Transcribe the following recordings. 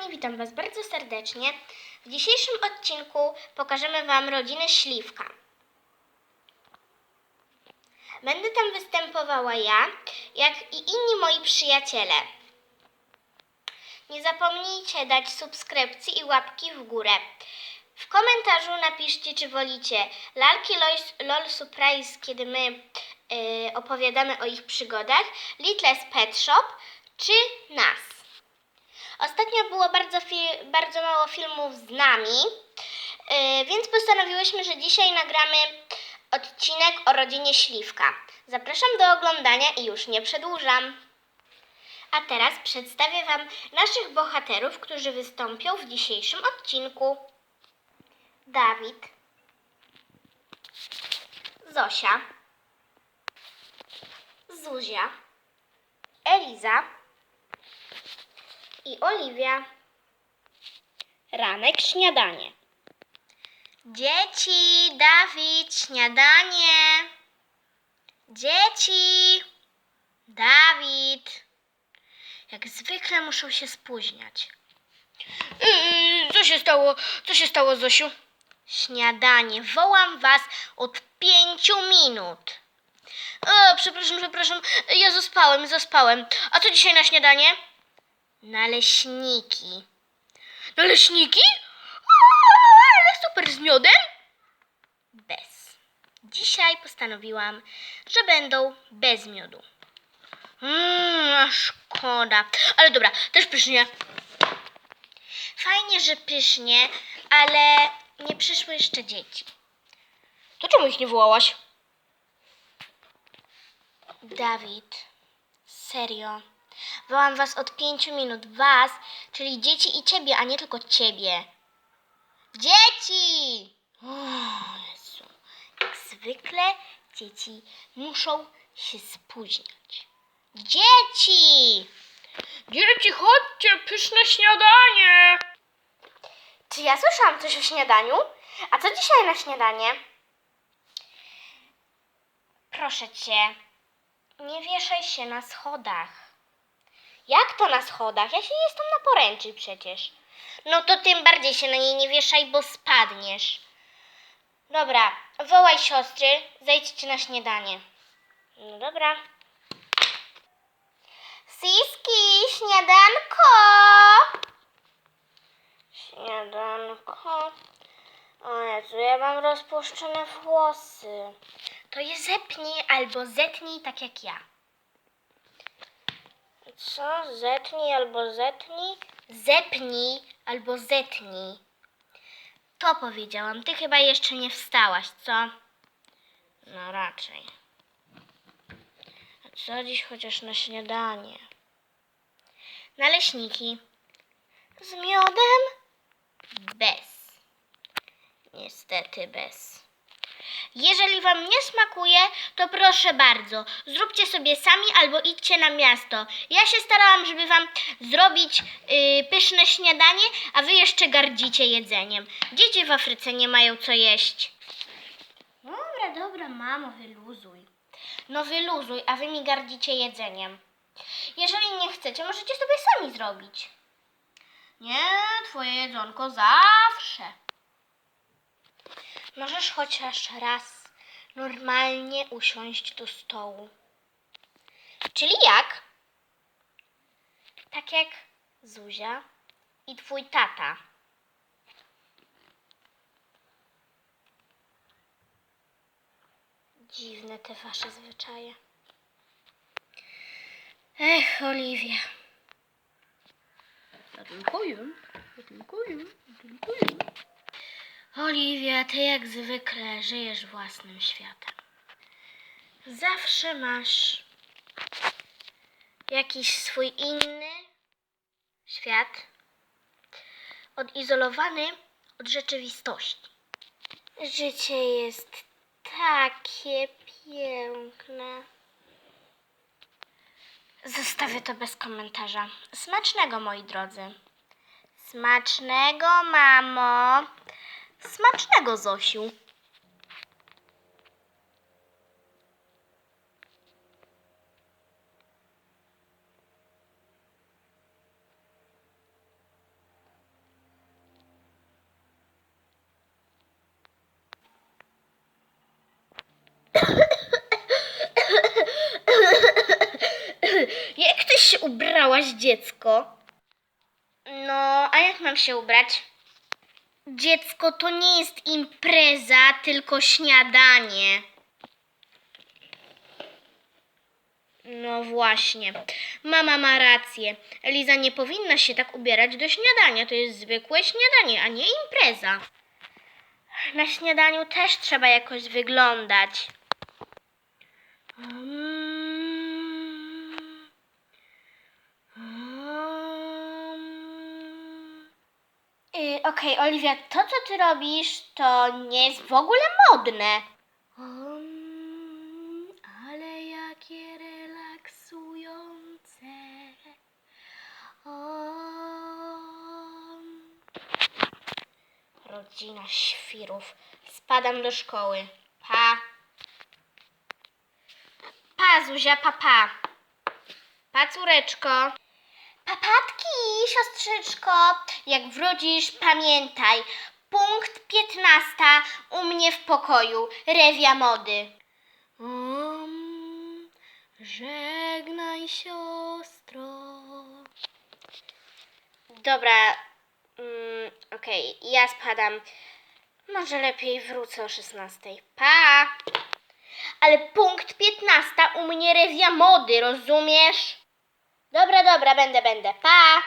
kochani, witam Was bardzo serdecznie. W dzisiejszym odcinku pokażemy Wam rodzinę Śliwka. Będę tam występowała ja, jak i inni moi przyjaciele. Nie zapomnijcie dać subskrypcji i łapki w górę. W komentarzu napiszcie, czy wolicie lalki LOL Surprise, kiedy my y, opowiadamy o ich przygodach, Little's Pet Shop, czy nas. Ostatnio było bardzo, bardzo mało filmów z nami, yy, więc postanowiłyśmy, że dzisiaj nagramy odcinek o rodzinie Śliwka. Zapraszam do oglądania i już nie przedłużam. A teraz przedstawię Wam naszych bohaterów, którzy wystąpią w dzisiejszym odcinku. Dawid, Zosia, Zuzia, Eliza, i Oliwia. Ranek śniadanie. Dzieci, Dawid, śniadanie. Dzieci, Dawid. Jak zwykle muszą się spóźniać. Yy, co się stało? Co się stało, Zosiu? Śniadanie. Wołam was od pięciu minut. O, przepraszam, przepraszam. Ja zaspałem, zaspałem. A co dzisiaj na śniadanie? Naleśniki. Naleśniki? Ale super, z miodem? Bez. Dzisiaj postanowiłam, że będą bez miodu. Mmm, szkoda. Ale dobra, też pysznie. Fajnie, że pysznie, ale nie przyszły jeszcze dzieci. To czemu ich nie wołałaś? Dawid, serio. Wołam was od pięciu minut. Was, czyli dzieci i ciebie, a nie tylko ciebie. Dzieci! O Jezu. Jak zwykle dzieci muszą się spóźniać. Dzieci! Dzieci, chodźcie, pyszne śniadanie. Czy ja słyszałam coś o śniadaniu? A co dzisiaj na śniadanie? Proszę cię, nie wieszaj się na schodach. Jak to na schodach? Ja się jestem na poręczy przecież. No to tym bardziej się na niej nie wieszaj, bo spadniesz. Dobra, wołaj siostry, zejdźcie na śniadanie. No dobra. Siski, śniadanko! Śniadanko. O Jezu, ja mam rozpuszczone włosy. To je zepnij albo zetnij tak jak ja. Co? Zetnij albo zetnij? Zepnij albo zetnij. To powiedziałam. Ty chyba jeszcze nie wstałaś, co? No raczej. A co dziś chociaż na śniadanie? Naleśniki. Z miodem? Bez. Niestety bez. Jeżeli Wam nie smakuje, to proszę bardzo, zróbcie sobie sami albo idźcie na miasto. Ja się starałam, żeby Wam zrobić yy, pyszne śniadanie, a Wy jeszcze gardzicie jedzeniem. Dzieci w Afryce nie mają co jeść. Dobra, dobra, mamo, wyluzuj. No wyluzuj, a Wy mi gardzicie jedzeniem. Jeżeli nie chcecie, możecie sobie sami zrobić. Nie, twoje jedzonko zawsze. Możesz chociaż raz normalnie usiąść do stołu. Czyli jak? Tak jak Zuzia i twój tata. Dziwne te wasze zwyczaje. Ech, Oliwia. Ja tylko jem, ja tylko jem, ja tylko jem. Oliwia, ty jak zwykle żyjesz własnym światem. Zawsze masz jakiś swój inny świat, odizolowany od rzeczywistości. Życie jest takie piękne. Zostawię to bez komentarza. Smacznego, moi drodzy. Smacznego, mamo. Smacznego, Zosiu. Jak ty się ubrałaś, dziecko? No, a jak mam się ubrać? Dziecko, to nie jest impreza, tylko śniadanie. No właśnie. Mama ma rację. Eliza nie powinna się tak ubierać do śniadania. To jest zwykłe śniadanie, a nie impreza. Na śniadaniu też trzeba jakoś wyglądać. Mm. Mm. Y, Okej, Oliwia, to co ty robisz, to nie jest w ogóle modne. Um, ale jakie relaksujące. Um. Rodzina świrów. Spadam do szkoły. Pa. Pa, Zuzia, pa, pa. Pa, córeczko. Papatki, siostrzyczko. Jak wrócisz, pamiętaj. Punkt 15 u mnie w pokoju. Rewia mody. Um, żegnaj, siostro. Dobra, mm, okej, ja spadam. Może lepiej wrócę o 16. Pa! Ale punkt 15 u mnie rewia mody, rozumiesz? Dobra, dobra, będę, będę. Pa!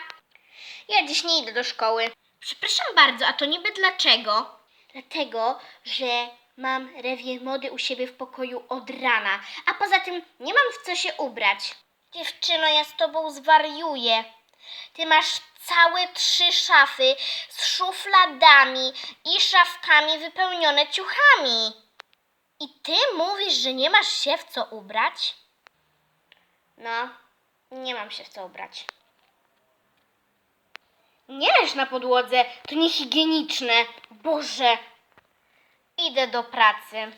Ja dziś nie idę do szkoły. Przepraszam bardzo, a to niby dlaczego? Dlatego, że mam rewie mody u siebie w pokoju od rana, a poza tym nie mam w co się ubrać. Dziewczyno, ja z tobą zwariuję. Ty masz całe trzy szafy z szufladami i szafkami wypełnione ciuchami. I ty mówisz, że nie masz się w co ubrać? No, nie mam się w co ubrać. Nie leż na podłodze, to niehigieniczne. Boże. Idę do pracy.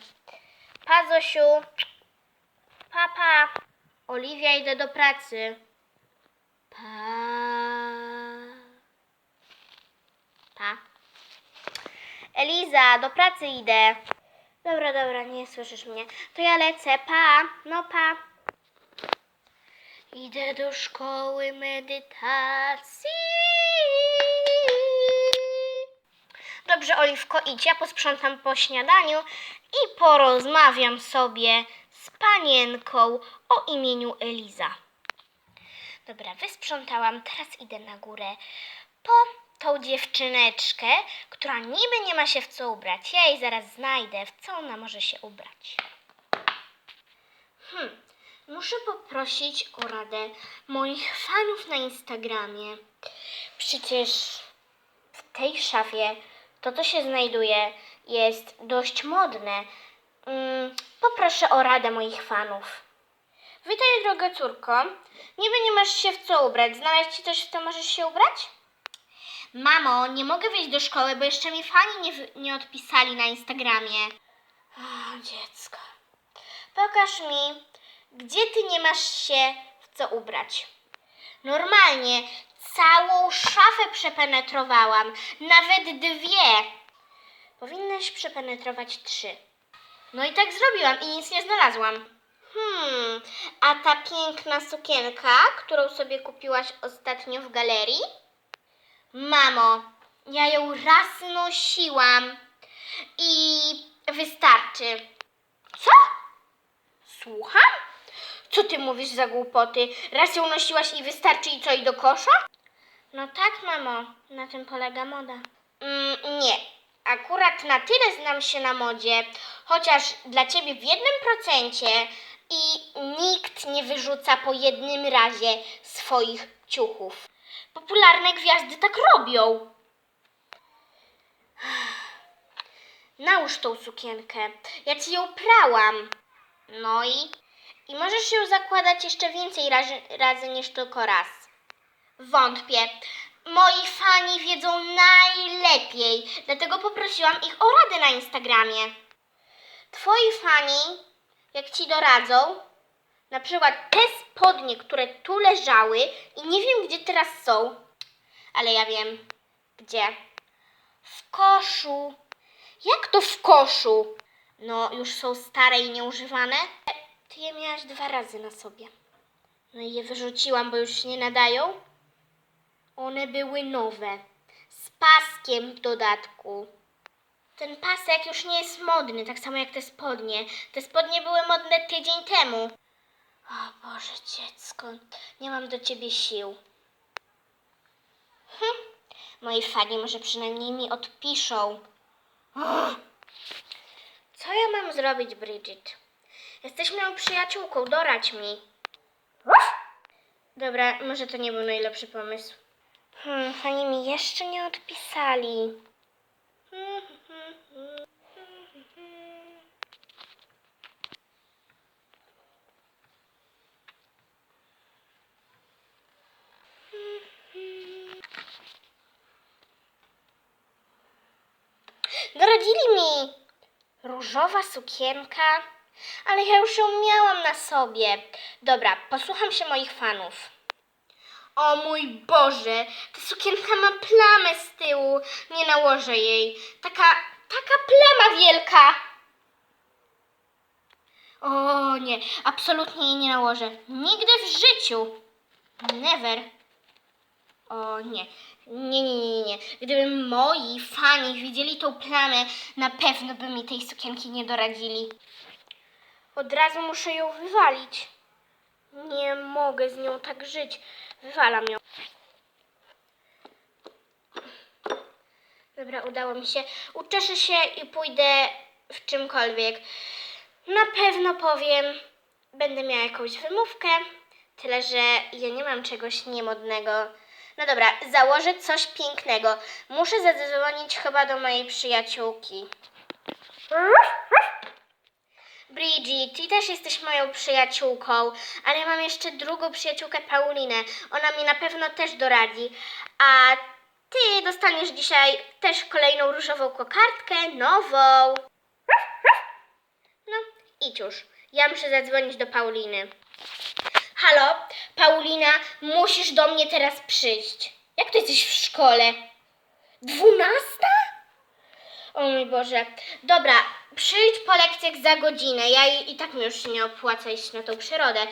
Pa, Zosiu. Pa, pa. Oliwia, idę do pracy. Pa. Pa. Eliza, do pracy idę. Dobra, dobra, nie słyszysz mnie. To ja lecę. Pa. No, pa. Idę do szkoły medytacji. Dobrze, Oliwko, idź. Ja posprzątam po śniadaniu i porozmawiam sobie z panienką o imieniu Eliza. Dobra, wysprzątałam. Teraz idę na górę po tą dziewczyneczkę, która niby nie ma się w co ubrać. Ja jej zaraz znajdę, w co ona może się ubrać. Hmm, muszę poprosić o radę moich fanów na Instagramie. Przecież w tej szafie to, co się znajduje, jest dość modne. Mm, poproszę o radę moich fanów. Witaj, droga córko. Niby nie masz się w co ubrać. Znaleźć ci coś, w co możesz się ubrać? Mamo, nie mogę wyjść do szkoły, bo jeszcze mi fani nie, nie odpisali na Instagramie. O, dziecko. Pokaż mi, gdzie ty nie masz się w co ubrać. Normalnie całą szafę przepenetrowałam, nawet dwie. Powinnaś przepenetrować trzy. No i tak zrobiłam i nic nie znalazłam. Hmm, a ta piękna sukienka, którą sobie kupiłaś ostatnio w galerii? Mamo, ja ją raz nosiłam i wystarczy. Co? Słucham? Co ty mówisz za głupoty? Raz ją nosiłaś i wystarczy i co, i do kosza? No tak, mamo, na tym polega moda. Mm, nie, akurat na tyle znam się na modzie, chociaż dla ciebie w jednym procencie i nikt nie wyrzuca po jednym razie swoich ciuchów. Popularne gwiazdy tak robią. Nałóż tą sukienkę. Ja ci ją prałam. No i? I możesz ją zakładać jeszcze więcej razy, razy niż tylko raz. Wątpię. Moi fani wiedzą najlepiej, dlatego poprosiłam ich o radę na Instagramie. Twoi fani, jak ci doradzą, na przykład te spodnie, które tu leżały i nie wiem, gdzie teraz są, ale ja wiem, gdzie. W koszu. Jak to w koszu? No, już są stare i nieużywane. Ty je miałaś dwa razy na sobie. No i je wyrzuciłam, bo już się nie nadają. One były nowe. Z paskiem w dodatku. Ten pasek już nie jest modny, tak samo jak te spodnie. Te spodnie były modne tydzień temu. O Boże, dziecko, nie mam do ciebie sił. Hm. Moi fani może przynajmniej mi odpiszą. Co ja mam zrobić, Bridget? Jesteś moją przyjaciółką, dorać mi. Dobra, może to nie był najlepszy pomysł. Hmm, fani mi jeszcze nie odpisali. Doradzili mi różowa sukienka, ale ja już ją miałam na sobie. Dobra, posłucham się moich fanów. O mój Boże, ta sukienka ma plamę z tyłu. Nie nałożę jej. Taka, taka plama wielka. O nie, absolutnie jej nie nałożę. Nigdy w życiu. Never. O nie. Nie, nie, nie, nie. Gdyby moi fani widzieli tą plamę, na pewno by mi tej sukienki nie doradzili. Od razu muszę ją wywalić. Nie mogę z nią tak żyć. Wywalam ją. Dobra, udało mi się. Uczeszę się i pójdę w czymkolwiek. Na pewno powiem, będę miała jakąś wymówkę, tyle że ja nie mam czegoś niemodnego. No dobra, założę coś pięknego. Muszę zadzwonić chyba do mojej przyjaciółki. Bridget, ty też jesteś moją przyjaciółką, ale mam jeszcze drugą przyjaciółkę Paulinę. Ona mi na pewno też doradzi. A ty dostaniesz dzisiaj też kolejną różową kokardkę, nową. No, idź już. Ja muszę zadzwonić do Pauliny. Halo, Paulina, musisz do mnie teraz przyjść. Jak ty jesteś w szkole? Dwunasta? O mój Boże. Dobra, przyjdź po lekcjach za godzinę. Ja i, i tak mi już nie opłaca iść na tą przyrodę.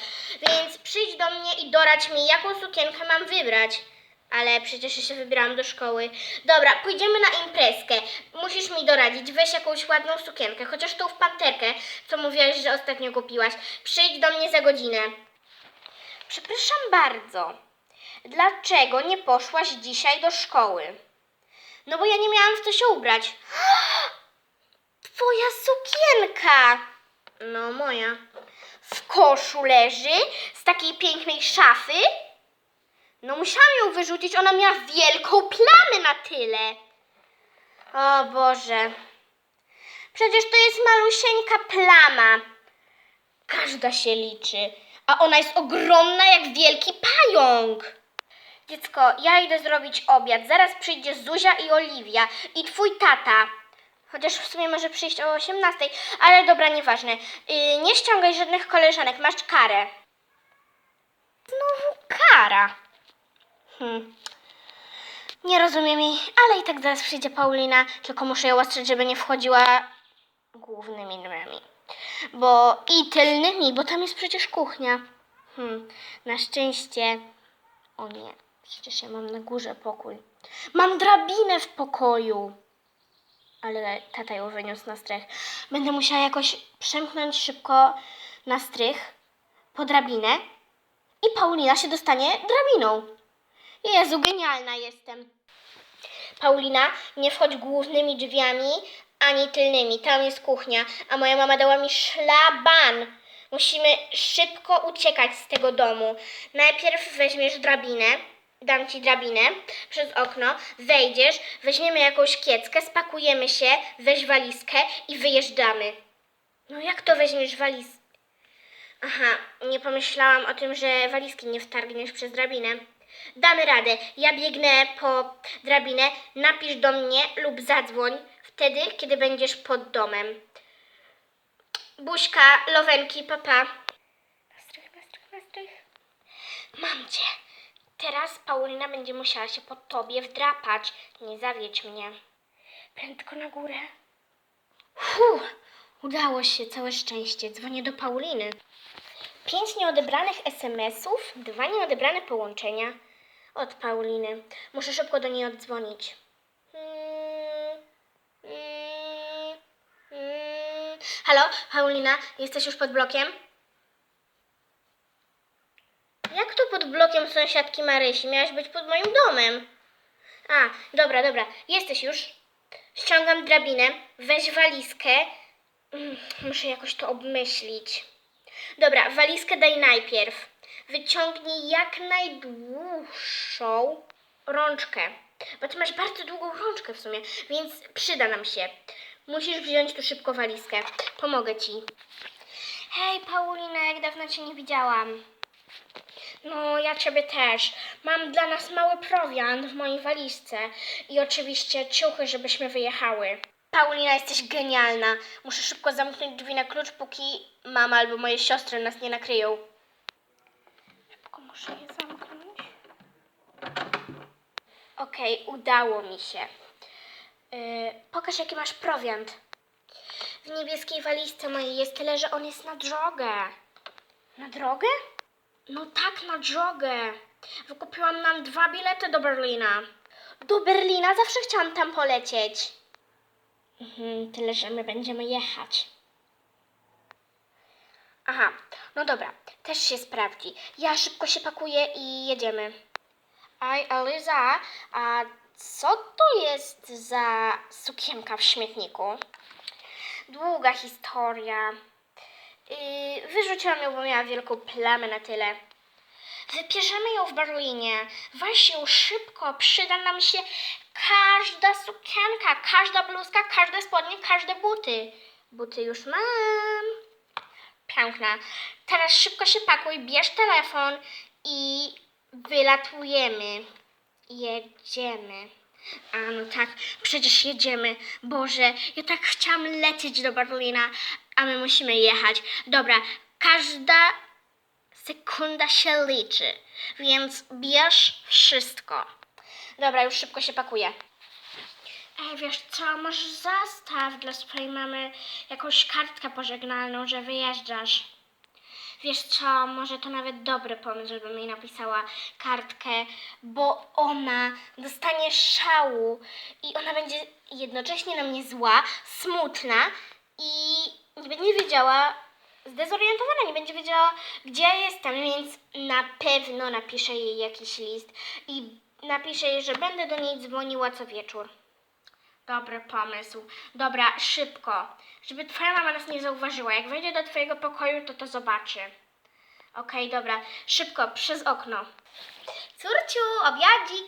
Więc przyjdź do mnie i dorać mi, jaką sukienkę mam wybrać. Ale przecież ja się wybierałam do szkoły. Dobra, pójdziemy na imprezkę. Musisz mi doradzić. Weź jakąś ładną sukienkę, chociaż tą w panterkę, co mówiłaś, że ostatnio kupiłaś. Przyjdź do mnie za godzinę. Przepraszam bardzo. Dlaczego nie poszłaś dzisiaj do szkoły? No bo ja nie miałam w co się ubrać. Twoja sukienka! No moja. W koszu leży z takiej pięknej szafy. No musiałam ją wyrzucić, ona miała wielką plamę na tyle. O Boże. Przecież to jest malusieńka plama. Każda się liczy, a ona jest ogromna jak wielki pająk. Dziecko, ja idę zrobić obiad. Zaraz przyjdzie Zuzia i Oliwia i twój tata. Chociaż w sumie może przyjść o 18, ale dobra, nieważne. Yy, nie ściągaj żadnych koleżanek, masz karę. Znowu kara. Hmm. Nie rozumiem jej, ale i tak zaraz przyjdzie Paulina, tylko muszę ją ostrzec, żeby nie wchodziła głównymi drzwiami. Bo i tylnymi, bo tam jest przecież kuchnia. Hmm. Na szczęście. O nie, przecież ja mam na górze pokój. Mam drabinę w pokoju. Ale tata ją wyniósł na strych. Będę musiała jakoś przemknąć szybko na strych po drabinę i Paulina się dostanie drabiną. Jezu, genialna jestem. Paulina, nie wchodź głównymi drzwiami ani tylnymi. Tam jest kuchnia, a moja mama dała mi szlaban. Musimy szybko uciekać z tego domu. Najpierw weźmiesz drabinę, dam ci drabinę przez okno, wejdziesz, weźmiemy jakąś kieckę, spakujemy się, weź walizkę i wyjeżdżamy. No jak to weźmiesz walizkę? Aha, nie pomyślałam o tym, że walizki nie wtargniesz przez drabinę. Damy radę. Ja biegnę po drabinę, napisz do mnie lub zadzwoń wtedy, kiedy będziesz pod domem. Buźka, lowenki, papa. Nastrych, nastrych, nastrych. Mam cię. Teraz Paulina będzie musiała się po tobie wdrapać. Nie zawiedź mnie. Prędko na górę. Fuh, udało się, całe szczęście. Dzwonię do Pauliny. Pięć nieodebranych SMS-ów, dwa nieodebrane połączenia od Pauliny. Muszę szybko do niej oddzwonić. Mm, mm, mm. Halo, Paulina, jesteś już pod blokiem? Jak to pod blokiem sąsiadki Marysi? Miałaś być pod moim domem. A, dobra, dobra. Jesteś już. Ściągam drabinę. Weź walizkę. Mm, Muszę jakoś to obmyślić. Dobra, walizkę daj najpierw. Wyciągnij jak najdłuższą rączkę. Bo ty masz bardzo długą rączkę w sumie, więc przyda nam się. Musisz wziąć tu szybko walizkę. Pomogę ci. Hej, Paulina, jak dawno cię nie widziałam. No, ja ciebie też. Mam dla nas mały prowiant w mojej walizce i oczywiście ciuchy, żebyśmy wyjechały. Paulina, jesteś genialna. Muszę szybko zamknąć drzwi na klucz, póki mama albo moje siostry nas nie nakryją. Szybko muszę je zamknąć. Okej, udało mi się. Yy, pokaż, jaki masz prowiant. W niebieskiej walizce mojej jest tyle, że on jest na drogę. Na drogę? No tak, na drogę. Wykupiłam nam dwa bilety do Berlina. Do Berlina? Zawsze chciałam tam polecieć. Mhm, tyle, że my będziemy jechać. Aha, no dobra, też się sprawdzi. Ja szybko się pakuję i jedziemy. Aj, Eliza, a co to jest za sukienka w śmietniku? Długa historia. Wyrzuciłam ją, bo miała wielką plamę na tyle. Wypierzemy ją w Berlinie. Weź ją szybko, przyda nam się każda sukienka, każda bluzka, każde spodnie, każde buty. Buty już mam. Piękna. Teraz szybko się pakuj, bierz telefon i wylatujemy. Jedziemy. A no tak, przecież jedziemy. Boże, ja tak chciałam lecieć do Berlina, a my musimy jechać. Dobra, każda sekunda się liczy, więc bierz wszystko. Dobra, już szybko się pakuję. Ej, wiesz co, może zastaw dla swojej mamy jakąś kartkę pożegnalną, że wyjeżdżasz. Wiesz co, może to nawet dobry pomysł, żebym jej napisała kartkę, bo ona dostanie szału i ona będzie jednocześnie na mnie zła, smutna i nie będzie wiedziała, zdezorientowana, nie będzie wiedziała, gdzie ja jestem, więc na pewno napiszę jej jakiś list i napiszę jej, że będę do niej dzwoniła co wieczór. Dobry pomysł. Dobra, szybko. Żeby twoja mama nas nie zauważyła. Jak wejdzie do twojego pokoju, to to zobaczy. Okej, dobra. Szybko, przez okno. Córciu, obiadzi.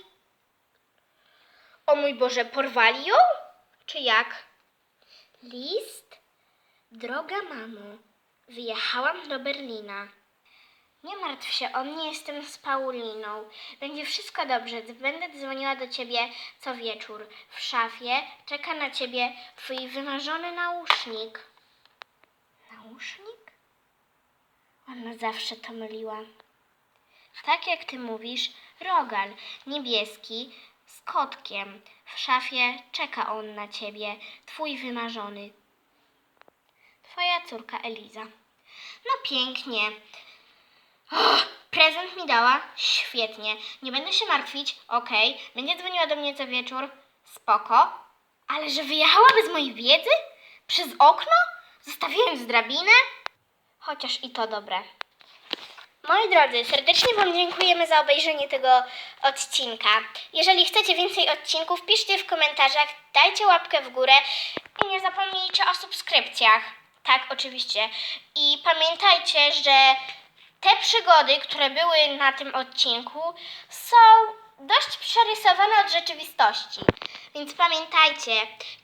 O mój Boże, porwali ją? Czy jak? List? Droga mamo, wyjechałam do Berlina. Nie martw się o mnie, jestem z Pauliną. Będzie wszystko dobrze. Będę dzwoniła do ciebie co wieczór. W szafie czeka na ciebie twój wymarzony nausznik. Nausznik? Ona zawsze to myliła. Tak jak ty mówisz, rogal niebieski kotkiem. W szafie czeka on na ciebie, twój wymarzony. Twoja córka Eliza. No pięknie. Och, prezent mi dała? Świetnie. Nie będę się martwić. Okej. Będzie dzwoniła do mnie co wieczór? Spoko. Ale że wyjechała bez mojej wiedzy? Przez okno? Zostawiając drabinę? Chociaż i to dobre. Moi drodzy, serdecznie Wam dziękujemy za obejrzenie tego odcinka. Jeżeli chcecie więcej odcinków, piszcie w komentarzach, dajcie łapkę w górę i nie zapomnijcie o subskrypcjach. Tak, oczywiście. I pamiętajcie, że te przygody, które były na tym odcinku, są dość przerysowane od rzeczywistości. Więc pamiętajcie,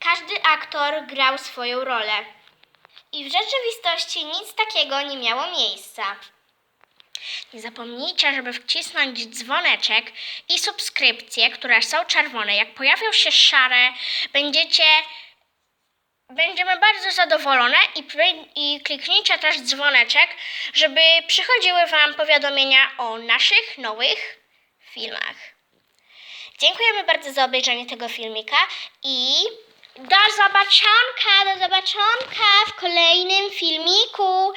każdy aktor grał swoją rolę. I w rzeczywistości nic takiego nie miało miejsca. Nie zapomnijcie, żeby wcisnąć dzwoneczek i subskrypcje, które są czerwone. Jak pojawią się szare, będziecie. Będziemy bardzo zadowolone i, i kliknijcie też dzwoneczek, żeby przychodziły Wam powiadomienia o naszych nowych filmach. Dziękujemy bardzo za obejrzenie tego filmika i do zobaczonka, do zobaczonka w kolejnym filmiku.